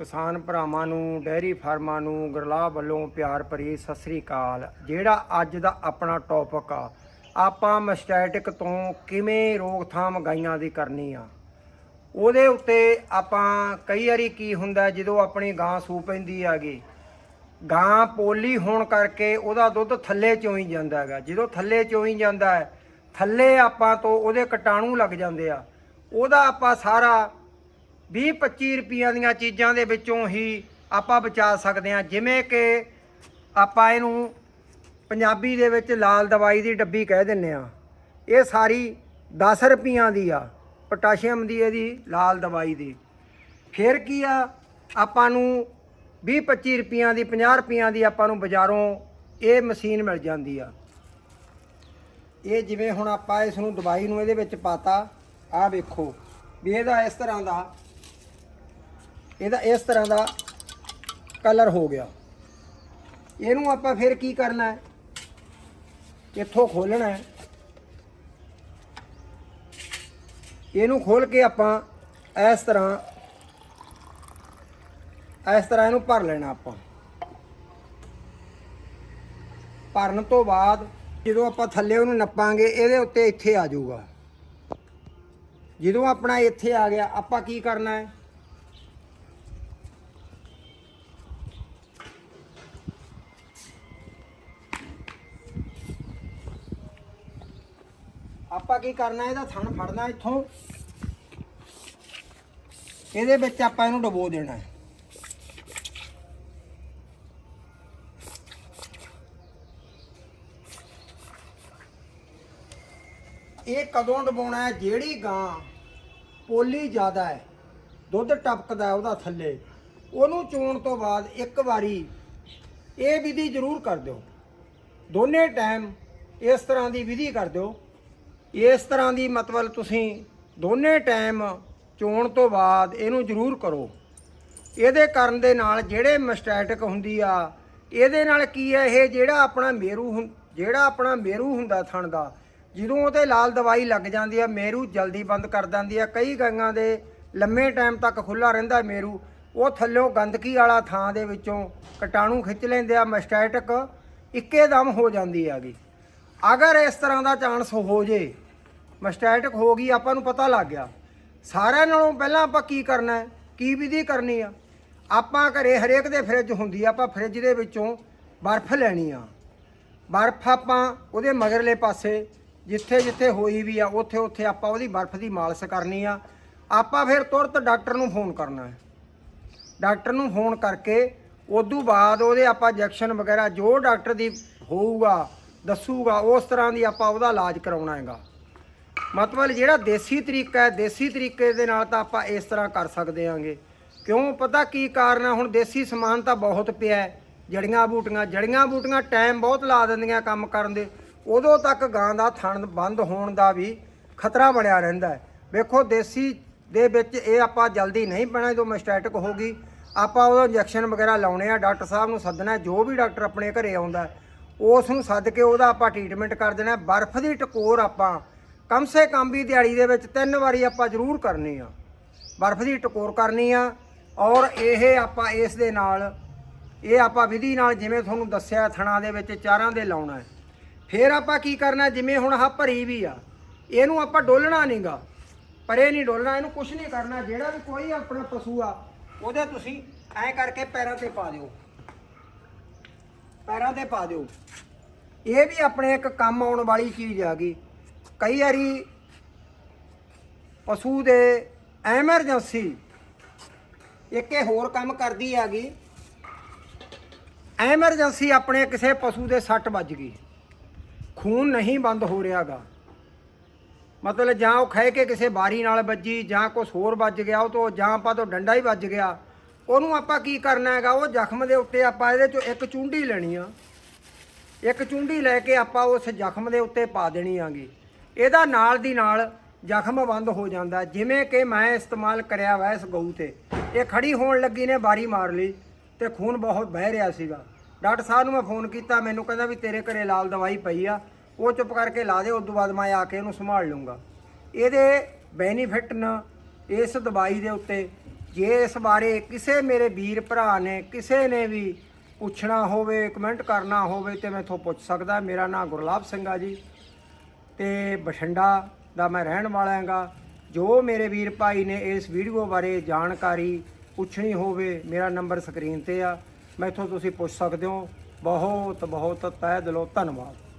ਕਿਸਾਨ ਭਰਾਵਾਂ ਨੂੰ ਡੈਰੀ ਫਾਰਮਾਂ ਨੂੰ ਗੁਰਲਾਬ ਵੱਲੋਂ ਪਿਆਰ ਭਰੀ ਸਤਿ ਸ੍ਰੀ ਅਕਾਲ। ਜਿਹੜਾ ਅੱਜ ਦਾ ਆਪਣਾ ਟੌਪਿਕ ਆ, ਆਪਾਂ ਮਸਟੈਟਿਕ ਤੋਂ ਕਿਵੇਂ ਰੋਕਥਾਮ ਗਾਈਆਂ ਦੀ ਕਰਨੀ ਆ। ਉਹਦੇ ਉੱਤੇ ਆਪਾਂ ਕਈ ਵਾਰੀ ਕੀ ਹੁੰਦਾ, ਜਦੋਂ ਆਪਣੀ ਗਾਂ ਸੂ ਪੈਂਦੀ ਆਗੀ ਗਾਂ ਪੋਲੀ ਹੋਣ ਕਰਕੇ ਉਹਦਾ ਦੁੱਧ ਥੱਲੇ ਚੋਈ ਜਾਂਦਾ ਹੈਗਾ। ਜਦੋਂ ਥੱਲੇ ਚੋਈ ਜਾਂਦਾ ਹੈ, ਥੱਲੇ ਆਪਾਂ ਤੋਂ ਉਹਦੇ ਕਟਾਣੂ ਲੱਗ ਜਾਂਦੇ ਆ। ਉਹਦਾ ਆਪਾਂ ਸਾਰਾ 20 25 ਰੁਪਈਆਂ ਦੀਆਂ ਚੀਜ਼ਾਂ ਦੇ ਵਿੱਚੋਂ ਹੀ ਆਪਾਂ ਬਚਾ ਸਕਦੇ ਹਾਂ। ਜਿਵੇਂ ਕਿ ਆਪਾਂ ਇਹਨੂੰ ਪੰਜਾਬੀ ਦੇ ਵਿੱਚ ਲਾਲ ਦਵਾਈ ਦੀ ਡੱਬੀ ਕਹਿ ਦਿੰਨੇ ਆ ਇਹ ਸਾਰੀ 10 ਰੁਪਈਆਂ ਦੀ ਆ, ਪੋਟਾਸ਼ੀਅਮ ਦੀ ਇਹਦੀ, ਲਾਲ ਦਵਾਈ ਦੀ। ਫਿਰ ਕੀ ਆ, ਆਪਾਂ ਨੂੰ 20 25 ਰੁਪਈਆਂ ਦੀ 50 ਰੁਪਈਆਂ ਦੀ ਆਪਾਂ ਨੂੰ ਬਾਜ਼ਾਰੋਂ ਇਹ ਮਸ਼ੀਨ ਮਿਲ ਜਾਂਦੀ ਆ। ਇਹ ਜਿਵੇਂ ਹੁਣ ਆਪਾਂ ਇਸ ਨੂੰ ਦਵਾਈ ਨੂੰ ਇਹਦੇ ਵਿੱਚ ਪਾਤਾ ਆ ਵੇਖੋ, ਵੀ ਇਹਦਾ ਇਸ ਤਰ੍ਹਾਂ ਦਾ ਇਹਦਾ ਇਸ ਤਰ੍ਹਾਂ ਦਾ ਕਲਰ ਹੋ ਗਿਆ। ਇਹਨੂੰ ਆਪਾਂ ਫਿਰ ਕੀ ਕਰਨਾ ਹੈ? ਇੱਥੋਂ ਖੋਲਣਾ ਹੈ। ਇਹਨੂੰ ਖੋਲ ਕੇ ਆਪਾਂ ਇਸ ਤਰ੍ਹਾਂ ਇਸ ਤਰ੍ਹਾਂ ਇਹਨੂੰ ਭਰ ਲੈਣਾ ਆਪਾਂ। ਭਰਨ ਤੋਂ ਬਾਅਦ ਜਦੋਂ ਆਪਾਂ ਥੱਲੇ ਉਹਨੂੰ ਨੱਪਾਂਗੇ, ਇਹਦੇ ਉੱਤੇ ਇੱਥੇ ਆ ਜਾਊਗਾ। ਜਦੋਂ ਆਪਣਾ ਇੱਥੇ ਆ ਗਿਆ, ਆਪਾਂ ਕੀ ਕਰਨਾ ਹੈ? ਆਪਾਂ ਕੀ ਕਰਨਾ, ਇਹਦਾ ਥਣ ਫੜਨਾ ਇੱਥੋਂ। ਇਹਦੇ ਵਿੱਚ ਆਪਾਂ ਇਹਨੂੰ ਡਬੋ ਦੇਣਾ ਹੈ। ਇਹ ਕਦੋਂ ਡਬਾਉਣਾ ਹੈ? ਜਿਹੜੀ ਗਾਂ ਪੋਲੀ ਜ਼ਿਆਦਾ ਹੈ, ਦੁੱਧ ਟਪਕਦਾ ਉਹਦਾ ਥੱਲੇ, ਉਹਨੂੰ ਚੋਣ ਤੋਂ ਬਾਅਦ ਇੱਕ ਵਾਰੀ ਇਹ ਵਿਧੀ ਜ਼ਰੂਰ ਕਰ ਦਿਓ। ਦੋਨੇ ਟਾਈਮ ਇਸ ਤਰ੍ਹਾਂ ਦੀ ਵਿਧੀ ਕਰ ਦਿਓ। ਇਸ ਤਰ੍ਹਾਂ ਦੀ ਮਤਲਬ ਤੁਸੀਂ ਦੋਨੇ ਟਾਈਮ ਚੋਣ ਤੋਂ ਬਾਅਦ ਇਹਨੂੰ ਜ਼ਰੂਰ ਕਰੋ। ਇਹਦੇ ਕਰਨ ਦੇ ਨਾਲ ਜਿਹੜੇ ਮਸਟੈਟਿਕ ਹੁੰਦੀ ਆ, ਇਹਦੇ ਨਾਲ ਕੀ ਹੈ ਇਹ ਜਿਹੜਾ ਆਪਣਾ ਮੇਰੂ ਹੁੰ- ਜਿਹੜਾ ਆਪਣਾ ਮੇਰੂ ਹੁੰਦਾ ਥਣ ਦਾ, ਜਦੋਂ ਉਹਤੇ ਲਾਲ ਦਵਾਈ ਲੱਗ ਜਾਂਦੀ ਆ, ਮੇਰੂ ਜਲਦੀ ਬੰਦ ਕਰ ਦਿੰਦੀ ਆ, ਕਈ ਗਾਈਆਂ ਦੇ ਲੰਮੇ ਟਾਈਮ ਤੱਕ ਖੁੱਲਾ ਰਹਿੰਦਾ ਮੇਰੂ, ਉਹ ਥੱਲਿਓਂ ਗੰਦਗੀ ਵਾਲਾ ਥਾਂ ਦੇ ਵਿੱਚੋਂ ਕਟਾਣੂ ਖਿੱਚ ਲੈਂਦੇ ਆ, ਮਸਟੈਟਿਕ ਇੱਕੇ ਦਮ ਹੋ ਜਾਂਦੀ ਹੈਗੀ। ਅਗਰ ਇਸ ਤਰ੍ਹਾਂ ਦਾ ਚਾਂਸ ਹੋ ਜੇ ਮਸਟੈਟਿਕ ਹੋ ਗਈ, ਆਪਾਂ ਨੂੰ ਪਤਾ ਲੱਗ ਗਿਆ। ਸਾਰਿਆਂ ਨਾਲੋਂ ਪਹਿਲਾਂ ਆਪਾਂ ਕੀ ਕਰਨਾ ਹੈ? ਕੀ ਵਿਧੀ ਕਰਨੀ ਆ? ਆਪਾਂ ਘਰੇ ਹਰੇਕ ਦੇ ਫ੍ਰਿਜ ਹੁੰਦੀ ਆ, ਆਪਾਂ ਫ੍ਰਿਜ ਦੇ ਵਿੱਚੋਂ ਬਰਫ਼ ਲੈਣੀ ਆ। ਬਰਫ਼ ਆਪਾਂ ਉਹਦੇ ਮਗਰਲੇ ਪਾਸੇ ਜਿੱਥੇ ਜਿੱਥੇ ਹੋਈ ਵੀ ਆ ਉੱਥੇ ਉੱਥੇ ਆਪਾਂ ਉਹਦੀ ਬਰਫ਼ ਦੀ ਮਾਲਿਸ਼ ਕਰਨੀ ਆ। ਆਪਾਂ ਫਿਰ ਤੁਰਤ ਡਾਕਟਰ ਨੂੰ ਫੋਨ ਕਰਨਾ ਹੈ। ਡਾਕਟਰ ਨੂੰ ਫੋਨ ਕਰਕੇ, ਉਦੋਂ ਬਾਅਦ ਉਹਦੇ ਆਪਾਂ ਇੰਜੈਕਸ਼ਨ ਵਗੈਰਾ, ਜੋ ਡਾਕਟਰ ਦੀ ਹੋਊਗਾ ਦੱਸੂਗਾ, ਉਸ ਤਰ੍ਹਾਂ ਦੀ ਆਪਾਂ ਉਹਦਾ ਇਲਾਜ ਕਰਾਉਣਾ ਹੈਗਾ। ਮਤਲਬ ਜਿਹੜਾ ਦੇਸੀ ਤਰੀਕਾ ਹੈ, ਦੇਸੀ ਤਰੀਕੇ ਦੇ ਨਾਲ ਤਾਂ ਆਪਾਂ ਇਸ ਤਰ੍ਹਾਂ ਕਰ ਸਕਦੇ ਆਂਗੇ ਕਿਉਂ? ਪਤਾ ਕੀ ਕਾਰਨ ਹੈ? ਹੁਣ ਦੇਸੀ ਸਮਾਨ ਤਾਂ ਬਹੁਤ ਪਿਆ ਹੈ। ਜੜੀਆਂ ਬੂਟੀਆਂ ਜੜੀਆਂ ਬੂਟੀਆਂ ਟਾਈਮ ਬਹੁਤ ਲਾ ਦਿੰਦੀਆਂ ਕੰਮ ਕਰਨ ਦੇ। ਉਦੋਂ ਤੱਕ ਗਾਂ ਦਾ ਥਣ ਬੰਦ ਹੋਣ ਦਾ ਵੀ ਖਤਰਾ ਬਣਿਆ ਰਹਿੰਦਾ ਹੈ। ਵੇਖੋ, ਦੇਸੀ ਦੇ ਵਿੱਚ ਇਹ ਆਪਾਂ ਜਲਦੀ ਨਹੀਂ ਪੈਣਾ, ਜਦੋਂ ਮਸਟੈਟਿਕ ਹੋ ਗਈ। ਆਪਾਂ ਉਹਦਾ ਇੰਜੈਕਸ਼ਨ ਵਗੈਰਾ ਲਾਉਣੇ ਆ, ਡਾਕਟਰ ਸਾਹਿਬ ਨੂੰ ਸੱਦਣਾ ਜੋ ਵੀ ਡਾਕਟਰ ਆਪਣੇ ਘਰੇ ਆਉਂਦਾ ਉਸ ਨੂੰ ਸੱਦ ਕੇ ਉਹਦਾ ਆਪਾਂ ਟ੍ਰੀਟਮੈਂਟ ਕਰ ਦੇਣਾ, ਬਰਫ਼ ਦੀ ਟਕੋਰ ਆਪਾਂ, ਕਮ ਸੇ ਕਮ ਵੀ ਦਿਹਾੜੀ ਦੇ ਵਿੱਚ ਤਿੰਨ ਵਾਰੀ ਆਪਾਂ ਜ਼ਰੂਰ ਕਰਨੀ ਆ। ਬਰਫ਼ ਦੀ ਟਕੋਰ ਕਰਨੀ ਆ ਔਰ ਇਹ ਆਪਾਂ ਇਸ ਦੇ ਨਾਲ, ਇਹ ਆਪਾਂ ਵਿਧੀ ਨਾਲ ਜਿਵੇਂ ਤੁਹਾਨੂੰ ਦੱਸਿਆ ਥਣਾ ਦੇ ਵਿੱਚ ਚਾਰਾਂ ਦੇ ਲਾਉਣਾ ਹੈ। ਫਿਰ ਆਪਾਂ ਕੀ ਕਰਨਾ, ਜਿਵੇਂ ਹੁਣ ਆਹ ਭਰੀ ਵੀ ਆ, ਇਹਨੂੰ ਆਪਾਂ ਡੋਲਣਾ ਨਹੀਂਗਾ। ਪਰੇ ਨਹੀਂ ਡੋਲਣਾ, ਇਹਨੂੰ ਕੁਝ ਨਹੀਂ ਕਰਨਾ, ਜਿਹੜਾ ਵੀ ਕੋਈ ਆਪਣਾ ਪਸ਼ੂ ਆ, ਉਹਦੇ ਤੁਸੀਂ ਐਂ ਕਰਕੇ ਪੈਰਾਂ ਤੇ ਪਾ ਦਿਓ। ਪੈਰਾਂ ਤੇ ਪਾ ਦਿਓ। ਇਹ ਵੀ ਆਪਣੇ ਇੱਕ ਕੰਮ ਆਉਣ ਵਾਲੀ ਚੀਜ਼ ਆ ਗਈ। ਕਈ ਵਾਰੀ ਪਸ਼ੂ ਦੇ ਐਮਰਜੈਂਸੀ, ਇੱਕ ਇਹ ਹੋਰ ਕੰਮ ਕਰਦੀ ਹੈਗੀ ਐਮਰਜੈਂਸੀ ਆਪਣੇ ਕਿਸੇ ਪਸ਼ੂ ਦੇ ਸੱਟ ਵੱਜ ਗਈ। ਖੂਨ ਨਹੀਂ ਬੰਦ ਹੋ ਰਿਹਾਗਾ ਮਤਲਬ ਜਾਂ ਉਹ ਖਹਿ ਕੇ ਕਿਸੇ ਬਾਰੀ ਨਾਲ ਵੱਜੀ ਜਾਂ ਕੁਛ ਹੋਰ ਵੱਜ ਗਿਆ, ਉਹ ਤੋਂ ਜਾਂ ਆਪਾਂ ਤੋਂ ਡੰਡਾ ਹੀ ਵੱਜ ਗਿਆ। ਉਹਨੂੰ ਆਪਾਂ ਕੀ ਕਰਨਾ ਹੈਗਾ, ਉਹ ਜ਼ਖਮ ਦੇ ਉੱਤੇ ਆਪਾਂ ਇਹਦੇ ਚੋਂ ਇੱਕ ਚੁੰਡੀ ਲੈਣੀ ਆ। ਇੱਕ ਚੁੰਡੀ ਲੈ ਕੇ ਆਪਾਂ ਉਸ ਜ਼ਖਮ ਦੇ ਉੱਤੇ ਪਾ ਦੇਣੀ ਆਗੀ। ਇਹਦਾ ਨਾਲ ਦੀ ਨਾਲ ਜ਼ਖਮ ਬੰਦ ਹੋ ਜਾਂਦਾ ਜਿਵੇਂ ਕਿ ਮੈਂ ਇਸਤੇਮਾਲ ਕਰਿਆ ਵਾ ਇਸ ਗਊ ਤੇ। ਇਹ ਖੜੀ ਹੋਣ ਲੱਗੀ ਨੇ ਬਾਰੀ ਮਾਰ ਲਈ ਤੇ ਖੂਨ ਬਹੁਤ ਵਹਿ ਰਿਹਾ ਸੀਗਾ। ਡਾਕਟਰ ਸਾਹਿਬ ਨੂੰ ਮੈਂ ਫੋਨ ਕੀਤਾ, ਮੈਨੂੰ ਕਹਿੰਦਾ ਵੀ ਤੇਰੇ ਘਰੇ ਲਾਲ ਦਵਾਈ ਪਈ ਆ, ਉਹ ਚੁੱਪ ਕਰਕੇ ਲਾ ਦੇ ਉਸ ਤੋਂ ਬਾਅਦ ਮੈਂ ਆ ਕੇ ਉਹਨੂੰ ਸੰਭਾਲ ਲੂੰਗਾ ਇਹਦੇ ਬੈਨੀਫਿਟ ਨ ਇਸ ਦਵਾਈ ਦੇ ਉੱਤੇ ਜੇ ਇਸ ਬਾਰੇ ਕਿਸੇ ਮੇਰੇ ਵੀਰ ਭਰਾ ਨੇ, ਕਿਸੇ ਨੇ ਵੀ ਪੁੱਛਣਾ ਹੋਵੇ ਕਮੈਂਟ ਕਰਨਾ ਹੋਵੇ ਤੇ ਮੈਥੋਂ ਪੁੱਛ ਸਕਦਾ। ਮੇਰਾ ਨਾਮ ਗੁਰਲਾਬ ਸਿੰਘ ਆ ਜੀ ਤੇ ਬਠਿੰਡਾ ਦਾ ਮੈਂ ਰਹਿਣ ਵਾਲਾ ਹਾਂਗਾ। ਜੋ ਮੇਰੇ ਵੀਰ ਭਾਈ ਨੇ ਇਸ ਵੀਡੀਓ ਬਾਰੇ ਜਾਣਕਾਰੀ ਪੁੱਛਣੀ ਹੋਵੇ, ਮੇਰਾ ਨੰਬਰ ਸਕਰੀਨ ਤੇ ਆ। ਮੈਥੋਂ ਤੁਸੀਂ ਪੁੱਛ ਸਕਦੇ ਹੋ। ਬਹੁਤ ਬਹੁਤ ਤਹਿ ਦਿਲੋਂ ਧੰਨਵਾਦ।